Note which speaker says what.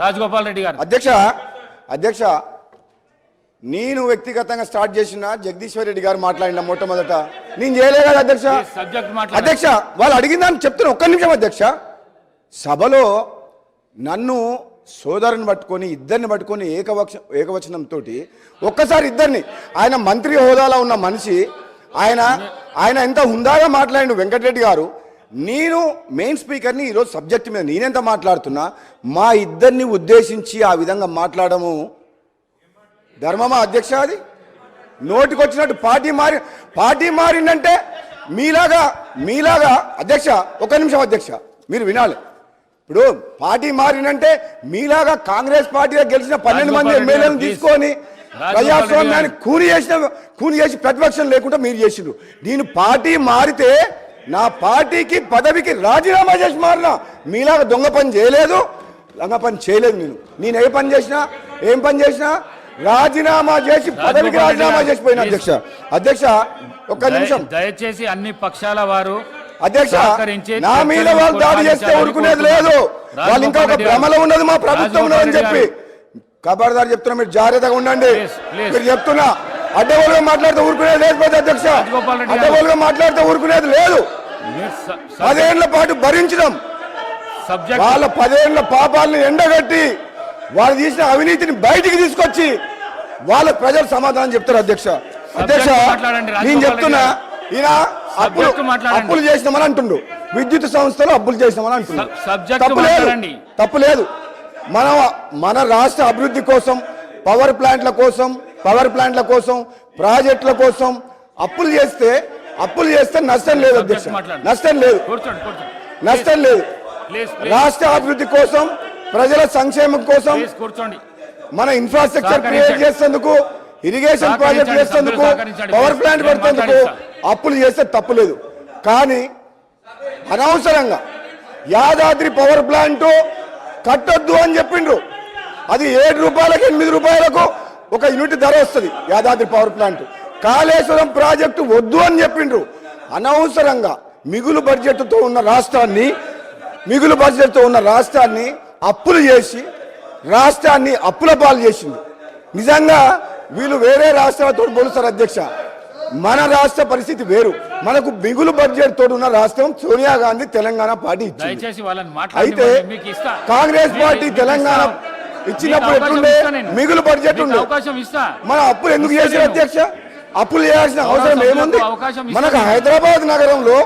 Speaker 1: రాజగోపాల్ రెడ్డి గారు.
Speaker 2: అధ్యక్ష అధ్యక్ష నేను వ్యక్తిగతంగా స్టార్ట్ చేసిన జగదీశ్వర్ రెడ్డి గారు మాట్లాడిన మొట్టమొదట. నేను చేయలే కదా అధ్యక్ష?
Speaker 1: సబ్జెక్ట్
Speaker 2: అధ్యక్ష వాళ్ళు అడిగిందని చెప్తున్నా ఒక్క నిమిషం అధ్యక్ష. సభలో నన్ను సోదరుని పట్టుకొని ఇద్దరిని పట్టుకొని ఏకవచ ఏకవచనంతో ఒక్కసారి ఇద్దరిని ఆయన మంత్రి హోదాలో ఉన్న మనిషి ఆయన ఆయన ఎంత హుందాగా మాట్లాడిండు వెంకటరెడ్డి గారు నేను మెయిన్ స్పీకర్ని ఈరోజు సబ్జెక్ట్ మీద నేనెంత మాట్లాడుతున్నా మా ఇద్దరిని ఉద్దేశించి ఆ విధంగా మాట్లాడము. ధర్మమా అధ్యక్ష అది? నోటికొచ్చినట్టు పార్టీ మారి పార్టీ మారిందంటే మీలాగా మీలాగా అధ్యక్ష ఒక నిమిషం అధ్యక్ష మీరు వినాలి. ఇప్పుడు పార్టీ మారినంటే మీలాగా కాంగ్రెస్ పార్టీలో గెలిచిన పన్నెండు మంది ఎమ్మెల్యేలను తీసుకొని ప్రజాస్వామ్యాన్ని కూని చేసిన కూని చేసి ప్రతిపక్షం లేకుండా మీరు చేసిండ్రు. నేను పార్టీ మారితే నా పార్టీకి పదవికి రాజీనామా చేసి మారినా మీలాగా దొంగ పని చేయలేదు దొంగ పని చేయలేదు నేను నేను ఏ పని చేసినా ఏం పని చేసినా రాజీనామా చేసి పదవికి రాజీనామా చేసిపోయిన. అధ్యక్ష అధ్యక్ష ఒక్క నిమిషం
Speaker 1: దయ- దయచేసి అన్ని పక్షాల వారు
Speaker 2: అధ్యక్ష నా మీద వాళ్ళు దాడి చేస్తే ఊరుకునేది లేదు. వాళ్ళు ఇంకా ఒక భ్రమలో ఉన్నది మా ప్రభుత్వం ఉన్నదని చెప్పి ఖబర్దార్ చెప్తున్నా మీరు జాగ్రత్తగా ఉండండి. మీరు చెప్తున్నా అడ్డగోలుగా మాట్లాడితే ఊరుకునేది పెద్ద అధ్యక్ష. అడ్డగోలుగా మాట్లాడితే ఊరుకునేది లేదు. పదేళ్ళ పాటు భరించడం. వాళ్ళ పదేళ్ళ పాపాలను ఎండగట్టి వాళ్ళు తీసిన అవినీతిని బయటికి తీసుకొచ్చి వాళ్ళ ప్రజలు సమాధానం చెప్తారు అధ్యక్ష. అధ్యక్ష నేను చెప్తున్నా ఈయన అప్పులు. అప్పులు చేసినామని అంటుండు. విద్యుత్ సంస్థలు అప్పులు చేసినామని అంటుండు. తప్పు లేదు. తప్పు లేదు. మన మన రాష్ట్ర అభివృద్ధి కోసం పవర్ ప్లాంట్ల కోసం పవర్ ప్లాంట్ల కోసం ప్రాజెక్టుల కోసం అప్పులు చేస్తే అప్పులు చేస్తే నష్టం లేదు అధ్యక్ష. నష్టం లేదు నష్టం లేదు రాష్ట్ర అభివృద్ధి కోసం ప్రజల సంక్షేమం కోసం మన ఇన్ఫ్రాస్ట్రక్చర్ క్రియేట్. చేసేందుకు ఇరిగేషన్ ప్రాజెక్ట్ చేసేందుకు. పవర్ ప్లాంట్ పెడుతుందుకు. అప్పులు చేస్తే తప్పులేదు కానీ అనవసరంగా యాదాద్రి పవర్ ప్లాంట్ కట్టొద్దు అని చెప్పిండ్రు అది ఏడు రూపాయలకు ఎనిమిది రూపాయలకు ఒక యూనిట్ ధర వస్తుంది Yadadri power plant Kaleshwaram project వద్దు అని చెప్పిండ్రు. అనవసరంగా మిగులు బడ్జెట్తో ఉన్న రాష్ట్రాన్ని మిగులు బడ్జెట్తో ఉన్న రాష్ట్రాన్ని అప్పులు చేసి రాష్ట్రాన్ని అప్పుల పాలు చేసింది. నిజంగా వీళ్ళు వేరే రాష్ట్రాలతో పోలుస్తారు అధ్యక్ష. మన రాష్ట్ర పరిస్థితి వేరు. మనకు మిగులు బడ్జెట్ తోటి ఉన్న రాష్ట్రం సోనియా గాంధీ తెలంగాణ పార్టీ అయితే కాంగ్రెస్ పార్టీ తెలంగాణ. ఇచ్చినప్పుడు ఎట్లుండే. మిగులు బడ్జెట్ ఉండే
Speaker 1: అవకాశం ఇస్తా
Speaker 2: మన అప్పులు ఎందుకు చేసిన. అధ్యక్ష అప్పులు చేయాల్సిన అవసరం ఏముంది మనకు. హైదరాబాద్ నగరంలో